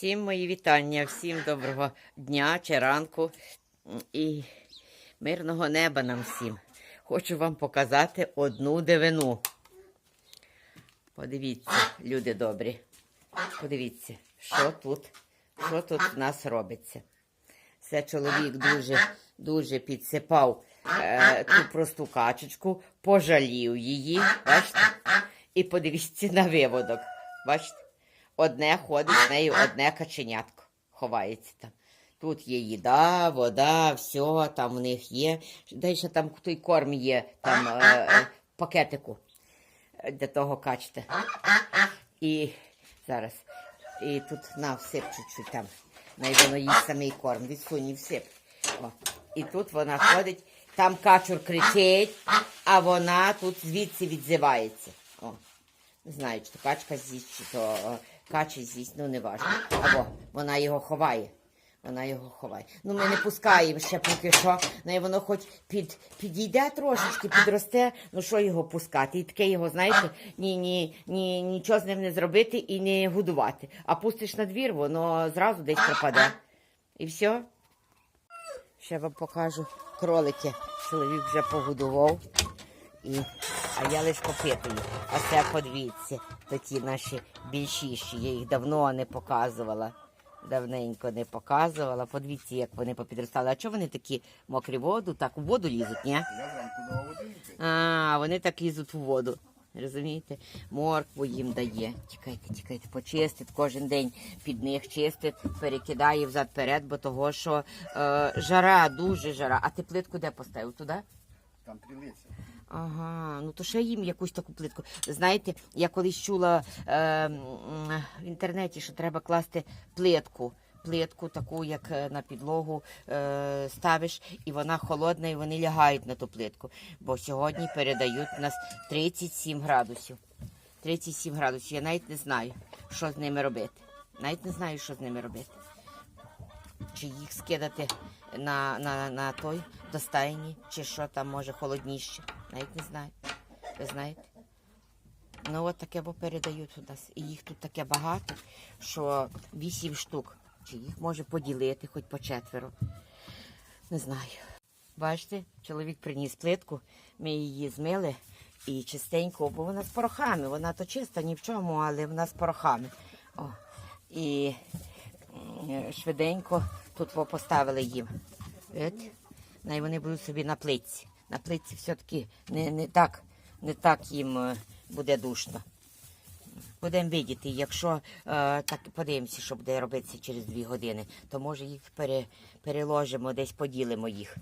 Всім мої вітання, всім доброго дня чи ранку і мирного неба нам всім. Хочу вам показати одну дивину. Подивіться, люди добрі. Подивіться, що тут, що тут в нас робиться. Це чоловік дуже, дуже підсипав е, ту просту качечку, пожалів її, бачите? І подивіться на виводок. Бачите? Одне ходить з нею, одне каченятко ховається там. Тут є їда, вода, все, там у них є. Дай ще там той корм є, там е, е, в пакетику е, для того качте. І зараз. І тут на всип чуть-чуть там. Най воно їсть самий корм, відсунь і всип. О. І тут вона ходить, там качур кричить, а вона тут звідси відзивається. О. Не знаю, чи то качка з'їсть, чи то кача з'їсть, ну не важливо. Або вона його ховає. Вона його ховає. Ну, ми не пускаємо ще поки що. Ну, воно хоч під, підійде трошечки, підросте, ну що його пускати? І таке його, знаєте, ні, ні, ні, нічого з ним не зробити і не годувати. А пустиш на двір, воно зразу десь пропаде. І все. Ще вам покажу кролики. Чоловік вже погодував. І... А я лише копитую. А це подивіться, то ті наші більшіші. Я їх давно не показувала. Давненько не показувала. Подивіться, як вони попідростали. А чого вони такі мокрі воду? Так у воду лізуть, ні? А, вони так лізуть у воду. Розумієте? Моркву їм дає. Тікайте, тікайте, почистить кожен день під них чистить, перекидає взад-перед, бо того, що е, жара, дуже жара. А ти плитку де поставив? Туди? Там крилиця. Ага, ну то ще їм якусь таку плитку. Знаєте, я колись чула е, в інтернеті, що треба класти плитку. Плитку таку, як е, на підлогу е, ставиш, і вона холодна, і вони лягають на ту плитку. Бо сьогодні передають у нас 37 градусів. 37 градусів. Я навіть не знаю, що з ними робити. Навіть не знаю, що з ними робити. Чи їх скидати на, на, на той до стайні, чи що там може холодніше. Навіть не знаю. Ви знаєте? Ну от таке бо передають у нас. І їх тут таке багато, що вісім штук. Чи їх може поділити хоч по четверо. Не знаю. Бачите, чоловік приніс плитку, ми її змили і чистенько, бо вона з порохами. Вона то чиста ні в чому, але вона з порохами. О, і швиденько тут поставили їм. Най вони будуть собі на плитці. На плитці все-таки не, не, так, не так їм е, буде душно. Будемо бачити, якщо е, так подивимося, що буде робитися через дві години, то може їх пере, переложимо, десь поділимо їх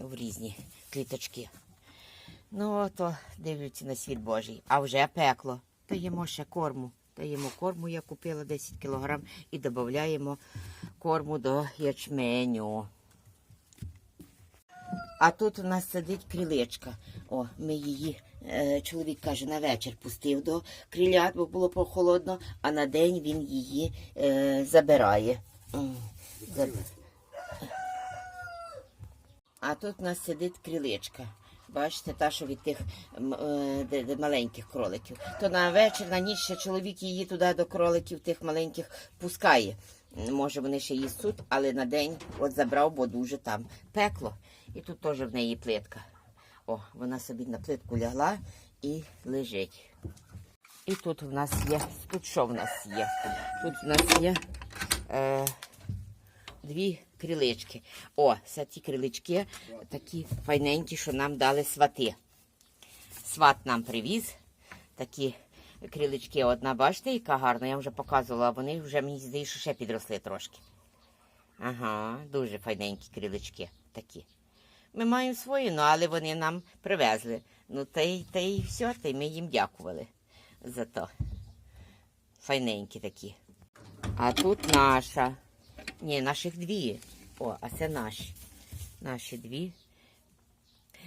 в різні кліточки. Ну, то дивляться на світ Божий. А вже пекло. Даємо ще корму. Даємо корму, я купила 10 кілограм і додаємо корму до ячменю. А тут у нас сидить крилечка. О, ми її, е, чоловік каже, на вечір пустив до крилят, бо було прохолодно, а на день він її е, забирає. Заб- А тут у нас сидить крилечка. Бачите, та, що від тих е, де- де маленьких кроликів. То на вечір, на ніч ще чоловік її туди до кроликів тих маленьких пускає. Може, вони ще їстуть, але на день от забрав, бо дуже там пекло. І тут теж в неї плитка. О, вона собі на плитку лягла і лежить. І тут в нас є. Тут що в нас є? Тут в нас є е, дві крилички. О, це ті крилички такі файненькі, що нам дали свати. Сват нам привіз. Такі крилички. Одна, бачите, яка гарна, я вже показувала, вони вже мені здається, ще підросли трошки. Ага, дуже файненькі крилички такі. Ми маємо свої, ну але вони нам привезли. Ну та й та й все, та й ми їм дякували за то. Файненькі такі. А тут наша. Ні, наших дві. О, а це наші. Наші дві.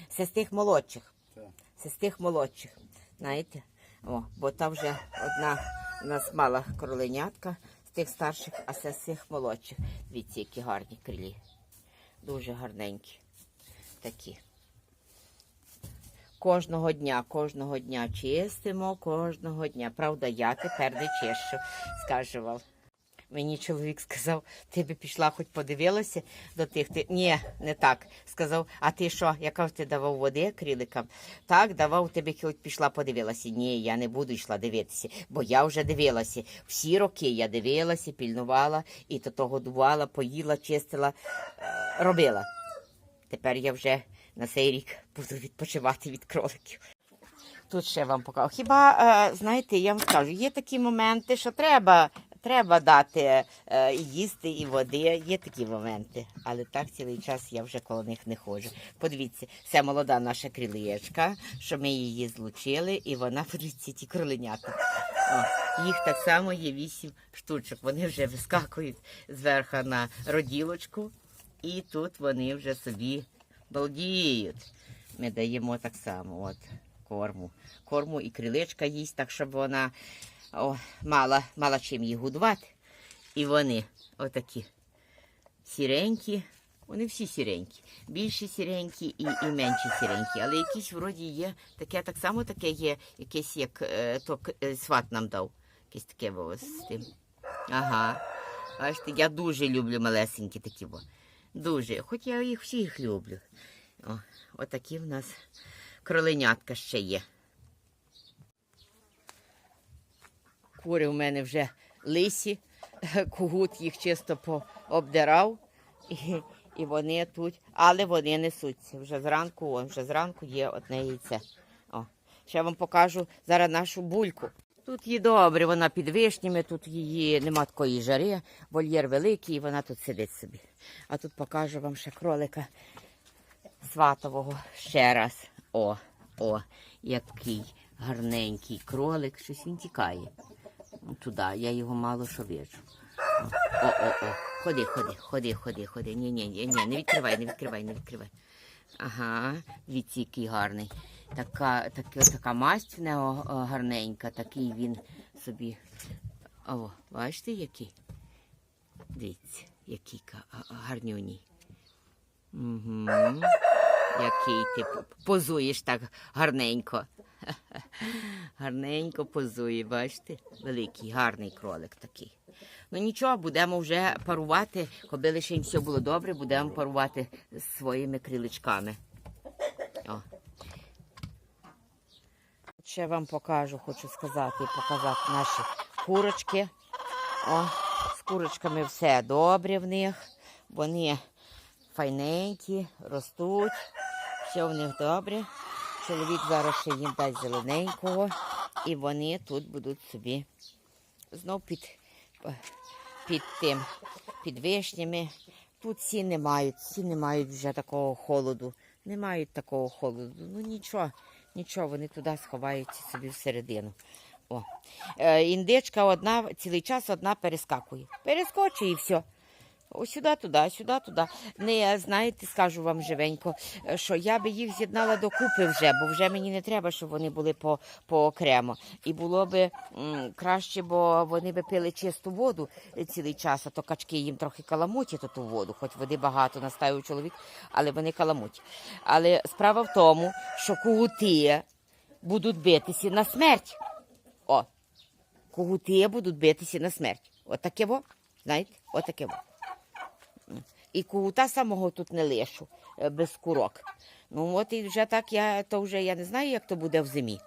Це з тих молодших. Це з тих молодших. Знаєте? О, бо там вже одна у нас мала кроленятка з тих старших, а це з цих молодших. Дивіться, які гарні крилі. Дуже гарненькі. Такі. Кожного дня, кожного дня чистимо, кожного дня. Правда, я тепер не чищу, скажу вам. Мені чоловік сказав, ти би пішла, хоч подивилася до тих. Ти... Ні, не так. Сказав, а ти що? Я кажу, ти давав води криликам? Так, давав тебе хоч пішла, подивилася. Ні, я не буду йшла дивитися, бо я вже дивилася. Всі роки я дивилася, пільнувала і то то годувала, поїла, чистила, е, робила. Тепер я вже на цей рік буду відпочивати від кроликів. Тут ще вам покажу. Хіба, е, знаєте, я вам скажу, є такі моменти, що треба, треба дати е, їсти, і води. Є такі моменти. Але так цілий час я вже коло них не ходжу. Подивіться, це молода наша крилечка, що ми її злучили, і вона, подивіться, ті кроленята. О, їх так само є вісім штучок. Вони вже вискакують зверху на роділочку, і тут вони вже собі балдіють. Ми даємо так само. От корму. Корму і криличка їсть, так щоб вона о, мала, мала чим її годувати. І вони отакі сіренькі. Вони всі сіренькі. Більші сіренькі і, і менші сіренькі. Але якісь вроді є, таке так само таке є, якесь як е, то е, сват нам дав. Якесь таке з тим. Ага. Бачите, я дуже люблю малесенькі такі. Во. Дуже. Хоч я їх всіх люблю. О, отакі в нас кроленятка ще є. Кури в мене вже лисі, кугут їх чисто пообдирав, і, і вони тут, але вони несуться. Вже зранку, вже зранку є одне яйце. О, ще вам покажу зараз нашу бульку. Тут їй добре, вона під вишнями, тут її нема такої жари, вольєр великий, і вона тут сидить собі. А тут покажу вам ще кролика сватового ще раз. О, о, який гарненький кролик, щось він тікає. Туди, я його мало що вижу. О, о, о, ходи, ходи, ходи, ходи, ходи. Ні, ні, не відкривай, не відкривай, не відкривай. Ага, який гарний. Така, така, така масть в нього гарненька, такий він собі. О, бачите, який? Дивіться, який гарнюній. Угу. Який ти позуєш так гарненько. Гарненько позує, бачите? Великий, гарний кролик такий. Ну нічого, будемо вже парувати, коли лише все було добре, будемо парувати своїми криличками. О. Ще вам покажу, хочу сказати показати наші курочки. О, з курочками все добре в них. Вони файненькі, ростуть, все в них добре. Чоловік зараз ще їм дасть зелененького, і вони тут будуть собі знов під, під тим, під вишнями. Тут ці не мають, ці не мають вже такого холоду. Не мають такого холоду. Ну нічого, нічого, вони туди сховаються собі всередину. О. Е, індичка одна, цілий час одна перескакує. Перескочує і все. Ось сюди, туди, сюди, туди. Не знаєте, скажу вам живенько, е, що я би їх з'єднала докупи вже, бо вже мені не треба, щоб вони були по, по окремо. І було м, краще, бо вони би пили чисту воду е, цілий час, а то качки їм трохи каламутять ту воду, хоч води багато настає чоловік, але вони каламуть. Але справа в тому, що кугути будуть битися на смерть. О, кугути будуть битися на смерть. Отаке во, знаєте, отаке во. І кута самого тут не лишу е, без курок. Ну от і вже так я то вже я не знаю, як то буде в зимі.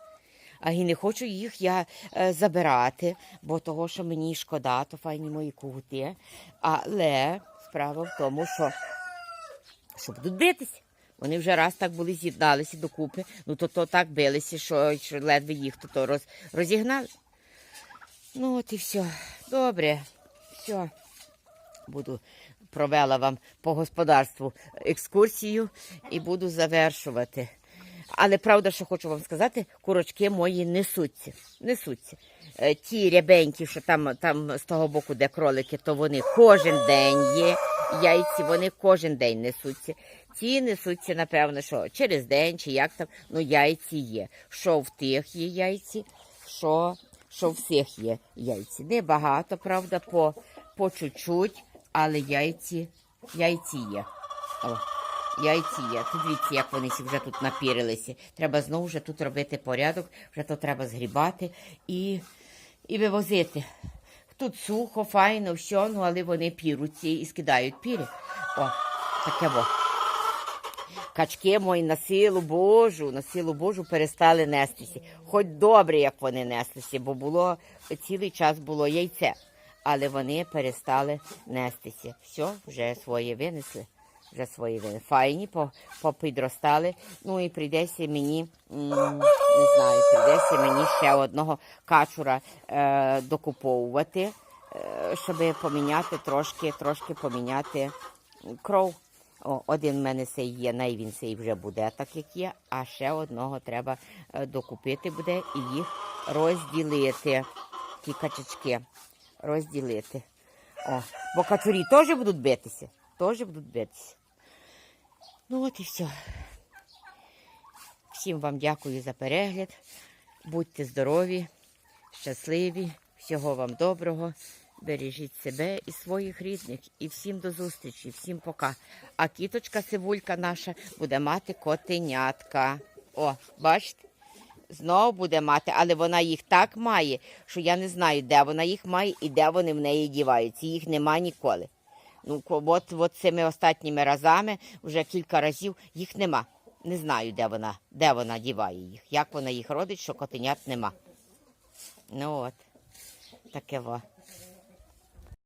А і не хочу їх я е, забирати, бо того, що мені шкода, то файні мої кугути. Але справа в тому, що, що будуть битися. Вони вже раз так були з'єдналися докупи, ну то, то так билися, що, що ледве їх то, то роз, розігнали. Ну от і все. Добре, все. Буду провела вам по господарству екскурсію і буду завершувати. Але правда, що хочу вам сказати, курочки мої несуться. несуться. Е, Ті рябенькі, що там, там з того боку, де кролики, то вони кожен день є. Яйці вони кожен день несуться. Ті несуться, напевно, що через день чи як там, ну яйці є. Що в тих є яйці, що, що в всіх є яйці. Небагато, правда, по, по чуть-чуть, але яйці, яйці є. О, яйці є. Тут дивіться, як вони вже тут напірилися. Треба знову вже тут робити порядок, вже то треба згрібати і, і вивозити. Тут сухо, файно, все, ну але вони піруться і скидають пірі. О, таке во. Качки мої на силу Божу, на силу Божу перестали нестися. Хоч добре, як вони неслися, бо було цілий час було яйце, але вони перестали нестися. Все, вже своє винесли. Вже свої винесли. Файні, попідростали. Ну і прийдеться мені, не знаю, прийдеться мені ще одного качура е, докуповувати, е, щоб поміняти трошки, трошки поміняти кров. О, один в мене цей є, най він цей вже буде, так як є, а ще одного треба е, докупити буде і їх розділити. Ті качачки розділити. О, бо качурі теж будуть битися. Теж будуть битися. Ну от і все. Всім вам дякую за перегляд. Будьте здорові, щасливі, всього вам доброго. Бережіть себе і своїх рідних. І всім до зустрічі, всім пока. А кіточка Сивулька наша буде мати котенятка. О, бачите? Знову буде мати, але вона їх так має, що я не знаю, де вона їх має і де вони в неї діваються. Їх нема ніколи. Ну, от, от цими останніми разами, вже кілька разів, їх нема. Не знаю, де вона, де вона діває їх, як вона їх родить, що котенят нема. Ну от, таке во.